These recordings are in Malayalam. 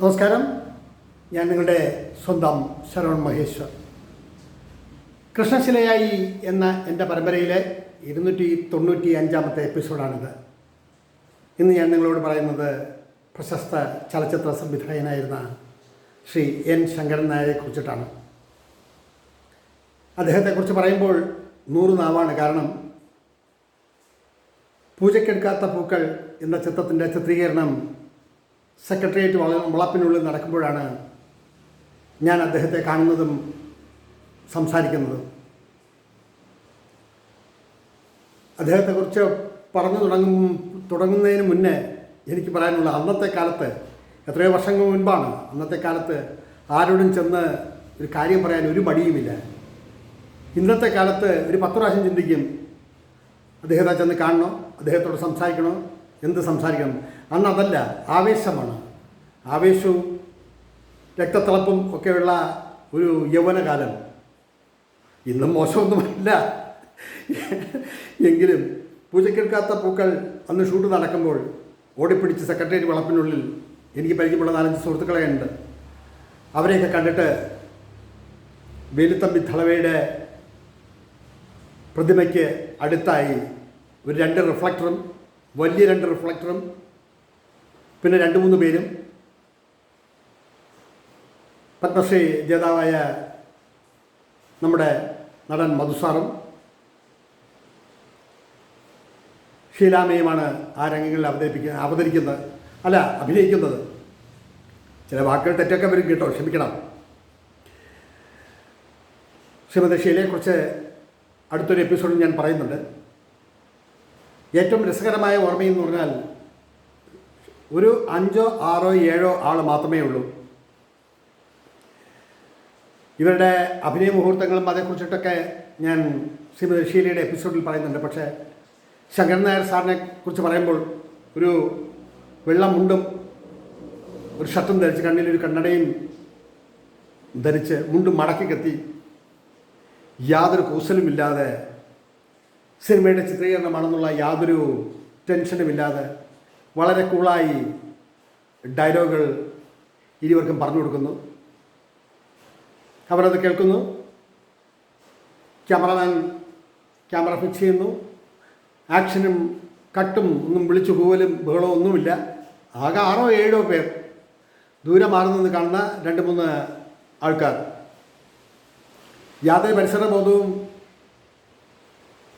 നമസ്കാരം. ഞാൻ നിങ്ങളുടെ സ്വന്തം ശരവൺ മഹേശ്വർ. കൃഷ്ണശിലയായി എന്ന എന്റെ പരമ്പരയിലെ ഇരുന്നൂറ്റി തൊണ്ണൂറ്റി അഞ്ചാമത്തെ എപ്പിസോഡാണിത്. ഇന്ന് ഞാൻ നിങ്ങളോട് പറയുന്നത് പ്രശസ്ത ചലച്ചിത്ര സംവിധായകനായിരുന്ന ശ്രീ എൻ ശങ്കരൻ നായരെ കുറിച്ചിട്ടാണ്. അദ്ദേഹത്തെക്കുറിച്ച് പറയുമ്പോൾ നൂറ് നാവാണ് കാരണം പൂജയ്ക്കെടുക്കാത്ത പൂക്കൾ എന്ന ചിത്രത്തിന്റെ ചിത്രീകരണം സെക്രട്ടേറിയറ്റ് വള വളപ്പിനുള്ളിൽ നടക്കുമ്പോഴാണ് ഞാൻ അദ്ദേഹത്തെ കാണുന്നതും സംസാരിക്കുന്നതും. അദ്ദേഹത്തെക്കുറിച്ച് പറഞ്ഞു തുടങ്ങും തുടങ്ങുന്നതിന് മുന്നേ എനിക്ക് പറയാനുള്ള അന്നത്തെ കാലത്ത് എത്രയോ വർഷങ്ങൾ മുൻപാണ് അന്നത്തെ കാലത്ത് ആരോടും ചെന്ന് ഒരു കാര്യം പറയാൻ ഒരു മടിയുമില്ല. ഇന്നത്തെ കാലത്ത് ഒരു പത്ത് പ്രാവശ്യം ചിന്തിക്കും അദ്ദേഹത്തെ ചെന്ന് കാണണോ അദ്ദേഹത്തോട് സംസാരിക്കണോ എന്ത് സംസാരിക്കണം. അന്ന് അതല്ല ആവേശമാണ്. ആവേശവും രക്തത്തിളപ്പും ഒക്കെയുള്ള ഒരു യൗവനകാലം. ഇന്നും മോശമൊന്നുമല്ല. എങ്കിലും പൂജക്കെടുക്കാത്ത പൂക്കൾ അന്ന് ഷൂട്ട് നടക്കുമ്പോൾ ഓടിപ്പിടിച്ച് സെക്രട്ടേറിയറ്റ് വളപ്പിനുള്ളിൽ എനിക്ക് പരിചയമുള്ള നാലഞ്ച് സുഹൃത്തുക്കളെ ഉണ്ട്. അവരെയൊക്കെ കണ്ടിട്ട് വേലുത്തമ്പി ധളവയുടെ പ്രതിമയ്ക്ക് അടുത്തായി ഒരു രണ്ട് റിഫ്ലക്ടറും വലിയ രണ്ട് റിഫ്ലക്ടറും പിന്നെ രണ്ട് മൂന്ന് പേരും പത്മശ്രീ ജേതാവായ നമ്മുടെ നടൻ മധുസാറും ഷീലാമയുമാണ് ആ രംഗങ്ങളിൽ അവതരിപ്പിക്കുക അവതരിക്കുന്നത് അല്ല അഭിനയിക്കുന്നത്. ചില വാക്കുകൾ തെറ്റൊക്കെ വരും കേട്ടോ ക്ഷമിക്കണം. ശ്രീമതി ഷീലയെക്കുറിച്ച് അടുത്തൊരു എപ്പിസോഡിൽ ഞാൻ പറയുന്നുണ്ട്. ഏറ്റവും രസകരമായ ഓർമ്മയെന്ന് പറഞ്ഞാൽ ഒരു അഞ്ചോ ആറോ ഏഴോ ആൾ മാത്രമേ ഉള്ളൂ. ഇവരുടെ അഭിനയ മുഹൂർത്തങ്ങളും അതേക്കുറിച്ചിട്ടൊക്കെ ഞാൻ ശ്രീമതി ഷീലയുടെ എപ്പിസോഡിൽ പറയുന്നുണ്ട്. പക്ഷേ ശങ്കരൻ നായർ സാറിനെ കുറിച്ച് പറയുമ്പോൾ ഒരു വെള്ളം മുണ്ടും ഒരു ഷർട്ടും ധരിച്ച് കണ്ണിലൊരു കണ്ണടയും ധരിച്ച് മുണ്ടും മടക്കി കത്തി യാതൊരു കൂസലുമില്ലാതെ സിനിമയുടെ ചിത്രീകരണമാണെന്നുള്ള യാതൊരു ടെൻഷനുമില്ലാതെ വളരെ കൂളായി ഡയലോഗുകൾ ഇരുവർക്കും പറഞ്ഞു കൊടുക്കുന്നു. അവരത് കേൾക്കുന്നു. ക്യാമറമാൻ ക്യാമറ ഫിക്സ് ചെയ്യുന്നു. ആക്ഷനും കട്ടും ഒന്നും വിളിച്ചു പോലും ബഹളവും ഒന്നുമില്ല. ആകെ ആറോ ഏഴോ പേർ ദൂരെ മാറി കാണുന്ന രണ്ട് മൂന്ന് ആൾക്കാർ. യാതൊരു പരിസരബോധവും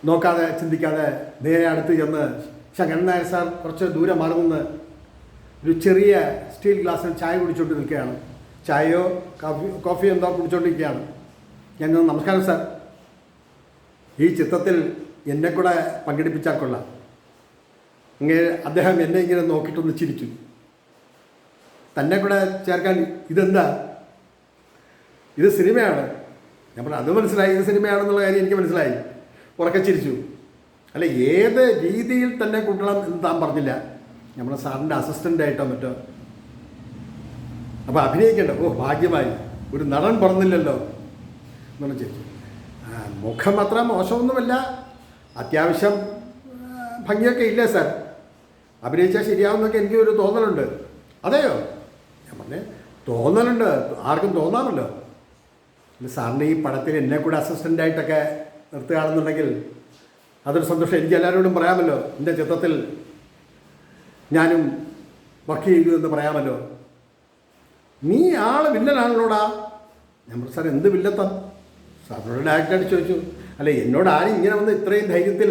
നോക്കാതെ ചിന്തിക്കാതെ നേരെ അടുത്ത് ചെന്ന് ശങ്കരൻ നായർ സാർ കുറച്ച് ദൂരെ മാറി നിന്ന് ഒരു ചെറിയ സ്റ്റീൽ ഗ്ലാസ്സിൽ ചായ കുടിച്ചുകൊണ്ട് നിൽക്കുകയാണ് ചായയോ കാഫി കോഫിയോ എന്തോ കുടിച്ചുകൊണ്ടിരിക്കുകയാണ് ഞാൻ നമസ്കാരം സാർ. ഈ ചിത്രത്തിൽ എന്നെ കൂടെ പങ്കെടുപ്പിച്ചാൽ കൊള്ളാം. ഇങ്ങനെ അദ്ദേഹം എന്നെ ഇങ്ങനെ നോക്കിയിട്ടൊന്ന് ചിരിച്ചു. തന്നെ കൂടെ ചേർക്കാൻ ഇതെന്താ? ഇത് സിനിമയാണ്. ഞാൻ പറഞ്ഞു അത് മനസ്സിലായി ഇത് സിനിമയാണെന്നുള്ള കാര്യം എനിക്ക് മനസ്സിലായി. ഉറക്കെ ചിരിച്ചു. അല്ല ഏത് രീതിയിൽ തന്നെ കൂട്ടണം എന്ന് താൻ പറഞ്ഞില്ല. നമ്മളെ സാറിന്റെ അസിസ്റ്റന്റ് ആയിട്ടോ മറ്റോ. അപ്പോൾ അഭിനയിക്കേണ്ട. ഓ ഭാഗ്യമായി. ഒരു നടൻ പറഞ്ഞില്ലല്ലോ. എന്നാണ് ചോദിച്ചു മുഖം അത്ര മോശമൊന്നുമല്ല. അത്യാവശ്യം ഭംഗിയൊക്കെ ഇല്ലേ സാർ? അഭിനയിച്ചാൽ ശരിയാവുന്നൊക്കെ എനിക്ക് ഒരു തോന്നലുണ്ട്. അതെയോ? ഞാൻ പറഞ്ഞേ തോന്നലുണ്ട്. ആർക്കും തോന്നാമല്ലോ സാറിന്റെ ഈ പടത്തിൽ എന്നെ കൂടെ അസിസ്റ്റന്റായിട്ടൊക്കെ നിർത്തുകയാണെന്നുണ്ടെങ്കിൽ അതൊരു സന്തോഷം. എനിക്ക് എല്ലാവരോടും പറയാമല്ലോ. എന്റെ ചിത്രത്തിൽ ഞാനും വർക്ക് ചെയ്തു എന്ന് പറയാമല്ലോ. നീ ആൾ വില്ലനാണല്ലോടാ? ഞാൻ സാർ എന്ത് വില്ലത്ത? സാറിനോട് ഡയറക്റ്റായിട്ട് ചോദിച്ചു. അല്ല എന്നോട് ആരും ഇങ്ങനെ വന്ന് ഇത്രയും ധൈര്യത്തിൽ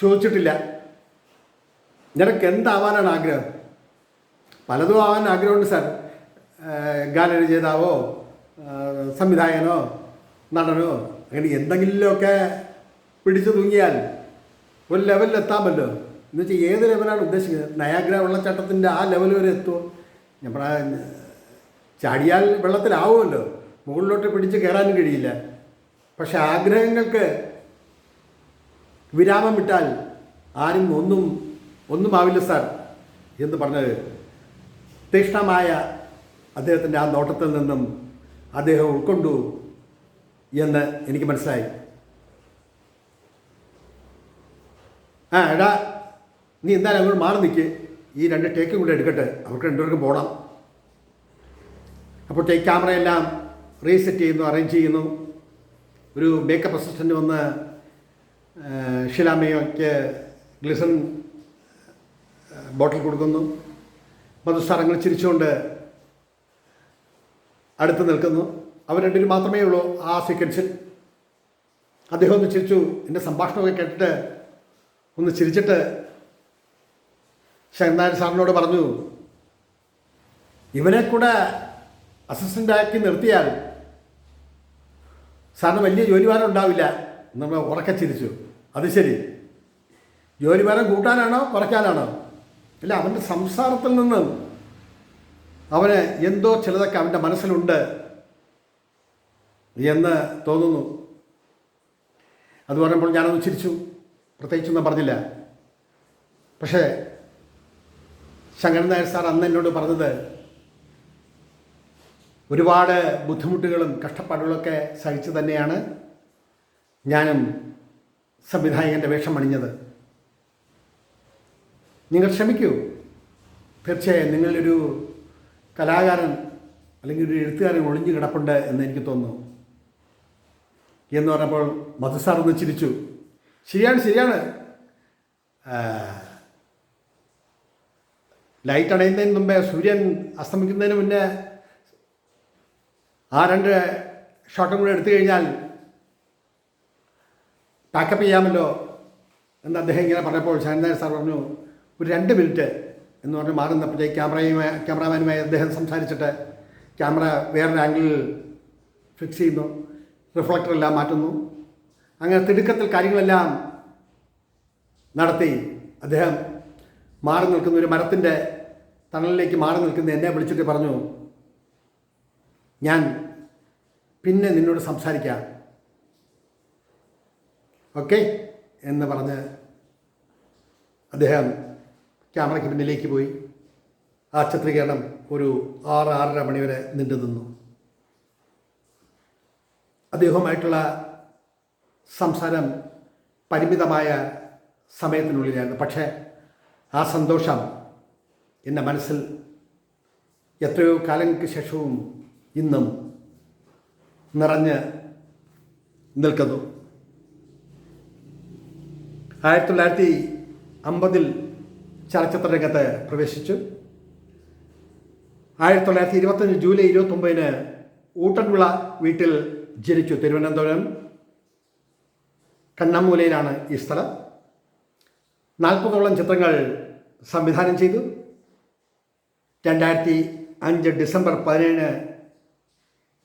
ചോദിച്ചിട്ടില്ല. നിനക്ക് എന്താവാനാണ് ആഗ്രഹം? പലതും ആവാൻ ആഗ്രഹമുണ്ട് സാർ. ഗാനരചയിതാവോ സംവിധായകനോ നടനോ അങ്ങനെ എന്തെങ്കിലുമൊക്കെ പിടിച്ചു തൂങ്ങിയാൽ ഒരു ലെവലിൽ എത്താമല്ലോ എന്ന് വെച്ചാൽ ഏത് ലെവലാണ് ഉദ്ദേശിക്കുന്നത്? നയാഗ്ര വെള്ളച്ചാട്ടത്തിന്റെ ആ ലെവൽ വരെ എത്തുമോ നമ്മുടെ ചാടിയാൽ വെള്ളത്തിലാവുമല്ലോ. മുകളിലോട്ട് പിടിച്ച് കയറാനും കഴിയില്ല. പക്ഷെ ആഗ്രഹങ്ങൾക്ക് വിരാമം വിട്ടാൽ ആരും ഒന്നും ഒന്നും ആവില്ല സാർ എന്ന് പറഞ്ഞത് തീക്ഷ്ണമായ അദ്ദേഹത്തിന്റെ ആ നോട്ടത്തിൽ നിന്നും അദ്ദേഹം ഉൾക്കൊണ്ടു എന്ന് എനിക്ക് മനസ്സിലായി. ആ എടാ നീ എന്തായാലും അങ്ങോട്ട് മാറി നിൽക്ക് ഈ രണ്ട് ടേക്കും കൂടെ എടുക്കട്ടെ. അവർക്ക് രണ്ടുപേർക്കും പോകണം അപ്പോൾ ടേക്ക് ക്യാമറയെല്ലാം റീസെറ്റ് ചെയ്യുന്നു അറേഞ്ച് ചെയ്യുന്നു. ഒരു മേക്കപ്പ് അസിസ്റ്റന്റ് വന്ന് ഷിലാമയ്ക്ക് ഗ്ലിസൺ ബോട്ടിൽ കൊടുക്കുന്നു. മധുസാറങ്ങൾ ചിരിച്ചുകൊണ്ട് അടുത്ത് നിൽക്കുന്നു. അവർ രണ്ടുപേരും മാത്രമേ ഉള്ളൂ ആ സീക്വൻസിൽ അദ്ദേഹം ഒന്ന് ചിരിച്ചു. എന്റെ സംഭാഷണമൊക്കെ കേട്ടിട്ട് ഒന്ന് ചിരിച്ചിട്ട് ശങ്കനാരായണ സാറിനോട് പറഞ്ഞു ഇവനെ കൂടെ അസിസ്റ്റന്റാക്കി നിർത്തിയാൽ സാറിന് വലിയ ജോലിഭാരം ഉണ്ടാവില്ല. നമ്മൾ ഉറക്കെ ചിരിച്ചു. അത് ശരി. ജോലിഭാരം കൂട്ടാനാണോ കുറയ്ക്കാനാണോ? അല്ല അവന്റെ സംസാരത്തിൽ നിന്ന് അവന് എന്തോ ചിലതൊക്കെ അവന്റെ മനസ്സിലുണ്ട് എന്ന് തോന്നുന്നു. അത് പറഞ്ഞപ്പോൾ ഞാനൊന്ന് ചിരിച്ചു. പ്രത്യേകിച്ചൊന്നും പറഞ്ഞില്ല. പക്ഷേ ശങ്കരൻ നായർ സാർ അന്ന് എന്നോട് പറഞ്ഞത് ഒരുപാട് ബുദ്ധിമുട്ടുകളും കഷ്ടപ്പാടുകളൊക്കെ സഹിച്ചു തന്നെയാണ് ഞാനും സംവിധായകന്റെ വേഷം അണിഞ്ഞത്. നിങ്ങൾ ശ്രമിക്കൂ തീർച്ചയായും നിങ്ങളൊരു കലാകാരൻ അല്ലെങ്കിൽ ഒരു എഴുത്തുകാരൻ ഒളിഞ്ഞു കിടപ്പുണ്ട് എന്ന് എനിക്ക് തോന്നുന്നു. എന്ന് പറഞ്ഞപ്പോൾ മധുസാർ ഒന്ന് ചിരിച്ചു. ശരിയാണ് ശരിയാണ്. ലൈറ്റ് അണയുന്നതിന് മുമ്പേ സൂര്യൻ അസ്തമിക്കുന്നതിന് മുന്നേ ആ രണ്ട് ഷോട്ടും കൂടെ എടുത്തു കഴിഞ്ഞാൽ പാക്കപ്പ് ചെയ്യാമല്ലോ എന്ന് അദ്ദേഹം ഇങ്ങനെ പറഞ്ഞപ്പോൾ ശാരദായ സാർ പറഞ്ഞു ഒരു രണ്ട് മിനിറ്റ് എന്ന് പറഞ്ഞ് മാറുന്നപ്പോഴത്തേക്ക് ക്യാമറയുമായി ക്യാമറാമാനുമായി അദ്ദേഹം സംസാരിച്ചിട്ട് ക്യാമറ വേറൊരു ആംഗിളിൽ ഫിക്സ് ചെയ്യുന്നു. റിഫ്ലക്ടറെല്ലാം മാറ്റുന്നു. അങ്ങനെ തിടുക്കത്തിൽ കാര്യങ്ങളെല്ലാം നടത്തി അദ്ദേഹം മാറി നിൽക്കുന്ന ഒരു മരത്തിന്റെ തണലിലേക്ക് മാറി നിൽക്കുന്ന എന്നെ വിളിച്ചിട്ട് പറഞ്ഞു ഞാൻ പിന്നെ നിന്നോട് സംസാരിക്കാം. ഓക്കെ എന്ന് പറഞ്ഞ് അദ്ദേഹം ക്യാമറയ്ക്ക് പിന്നിലേക്ക് പോയി. ആ ചിത്രീകരണം ഒരു ആറ് ആറര മണിവരെ നീണ്ടു നിന്നു അദ്ദേഹവുമായിട്ടുള്ള സംസാരം പരിമിതമായ സമയത്തിനുള്ളിലായിരുന്നു പക്ഷേ ആ സന്തോഷം എന്റെ മനസ്സിൽ എത്രയോ കാലങ്ങൾക്ക് ശേഷവും ഇന്നും നിറഞ്ഞ് നിൽക്കുന്നു. ആയിരത്തി തൊള്ളായിരത്തി അമ്പതിൽ ചലച്ചിത്ര രംഗത്ത് പ്രവേശിച്ചു. ആയിരത്തി തൊള്ളായിരത്തി ഇരുപത്തഞ്ച് ജൂലൈ ഇരുപത്തൊമ്പതിന് ഊട്ടൻവിള വീട്ടിൽ ജനിച്ചു. തിരുവനന്തപുരം കണ്ണമ്മൂലയിലാണ് ഈ സ്ഥലം. നാൽപ്പതോളം ചിത്രങ്ങൾ സംവിധാനം ചെയ്തു. രണ്ടായിരത്തി അഞ്ച് ഡിസംബർ പതിനേഴിന്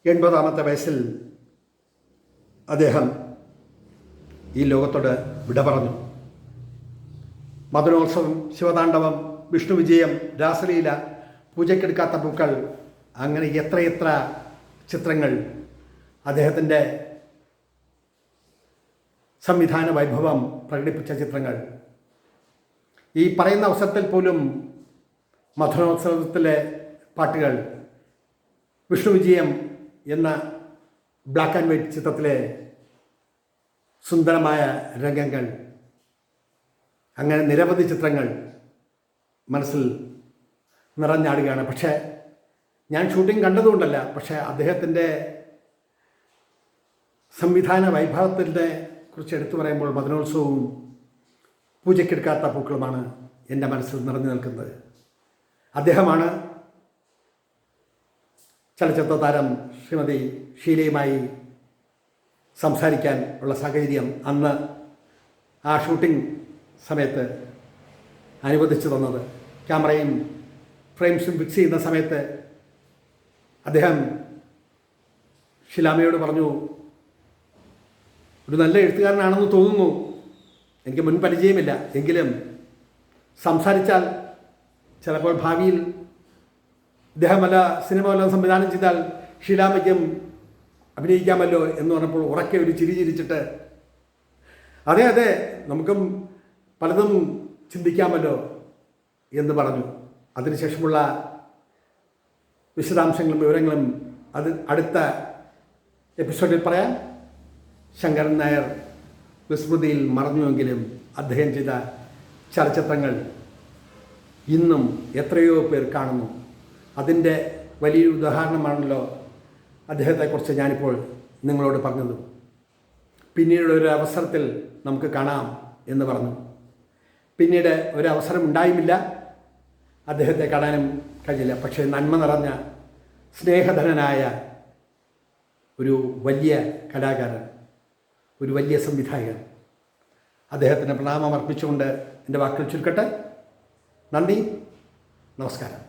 എൺപതാമത്തെ വയസ്സിൽ അദ്ദേഹം ഈ ലോകത്തോട് വിട പറഞ്ഞു. മധുരോത്സവം ശിവതാണ്ഡവം വിഷ്ണു വിജയം രാസലീല പൂജയ്ക്കെടുക്കാത്ത പൂക്കൾ അങ്ങനെ എത്രയെത്ര ചിത്രങ്ങൾ അദ്ദേഹത്തിന്റെ സംവിധാന വൈഭവം പ്രകടിപ്പിച്ച ചിത്രങ്ങൾ. ഈ പറയുന്ന അവസരത്തിൽ പോലും മധുരോത്സവത്തിലെ പാട്ടുകൾ വിഷ്ണു വിജയം എന്ന ബ്ലാക്ക് ആൻഡ് വൈറ്റ് ചിത്രത്തിലെ സുന്ദരമായ രംഗങ്ങൾ അങ്ങനെ നിരവധി ചിത്രങ്ങൾ മനസ്സിൽ നിറഞ്ഞാടുകയാണ്. പക്ഷേ ഞാൻ ഷൂട്ടിംഗ് കണ്ടതുകൊണ്ടല്ല പക്ഷേ അദ്ദേഹത്തിന്റെ സംവിധാന വൈഭവത്തിന്റെ കുറിച്ച് എടുത്തു പറയുമ്പോൾ മദനോത്സവവും പൂജയ്ക്കെടുക്കാത്ത പൂക്കളുമാണ് എന്റെ മനസ്സിൽ നിറഞ്ഞു നിൽക്കുന്നത്. അദ്ദേഹമാണ് ചലച്ചിത്ര താരം ശ്രീമതി ഷീലയുമായി സംസാരിക്കാൻ ഉള്ള സാഹചര്യം അന്ന് ആ ഷൂട്ടിംഗ് സമയത്ത് അനുവദിച്ചു തന്നത്. ക്യാമറയും ഫ്രെയിംസും ഫിക്സ് ചെയ്യുന്ന സമയത്ത് അദ്ദേഹം ഷിലാമയോട് പറഞ്ഞു ഒരു നല്ല എഴുത്തുകാരനാണെന്ന് തോന്നുന്നു. എനിക്ക് മുൻ പരിചയമില്ല. എങ്കിലും സംസാരിച്ചാൽ ചിലപ്പോൾ ഭാവിയിൽ ഇദ്ദേഹം വല്ല സിനിമ വല്ലതും സംവിധാനം ചെയ്താൽ ഷീലാമയ്ക്കും അഭിനയിക്കാമല്ലോ എന്ന് പറഞ്ഞപ്പോൾ ഉറക്കെ ഒരു ചിരി ചിരിച്ചിട്ട് അതെ അതെ നമുക്കും പലതും ചിന്തിക്കാമല്ലോ എന്ന് പറഞ്ഞു. അതിനുശേഷമുള്ള വിശദാംശങ്ങളും വിവരങ്ങളും അത് അടുത്ത എപ്പിസോഡിൽ പറയാം. ശങ്കരൻ നായർ വിസ്മൃതിയിൽ മറഞ്ഞുവെങ്കിലും അദ്ദേഹം ചെയ്ത ചലച്ചിത്രങ്ങൾ ഇന്നും എത്രയോ പേർ കാണുന്നു. അതിന്റെ വലിയൊരു ഉദാഹരണമാണല്ലോ അദ്ദേഹത്തെക്കുറിച്ച് ഞാനിപ്പോൾ നിങ്ങളോട് പറഞ്ഞത്. പിന്നീട് ഒരു അവസരത്തിൽ നമുക്ക് കാണാം എന്ന് പറഞ്ഞു. പിന്നീട് ഒരു അവസരം ഉണ്ടായുമില്ല. അദ്ദേഹത്തെ കാണാനും കഴിഞ്ഞില്ല. പക്ഷേ നന്മ നിറഞ്ഞ സ്നേഹധനനായ ഒരു വലിയ കലാകാരൻ ഒരു വലിയ സംവിധായകൻ. അദ്ദേഹത്തിന് പ്രണാമം അർപ്പിച്ചുകൊണ്ട് എന്റെ വാക്കുകൾ ചുരുക്കട്ടെ. നന്ദി. നമസ്കാരം.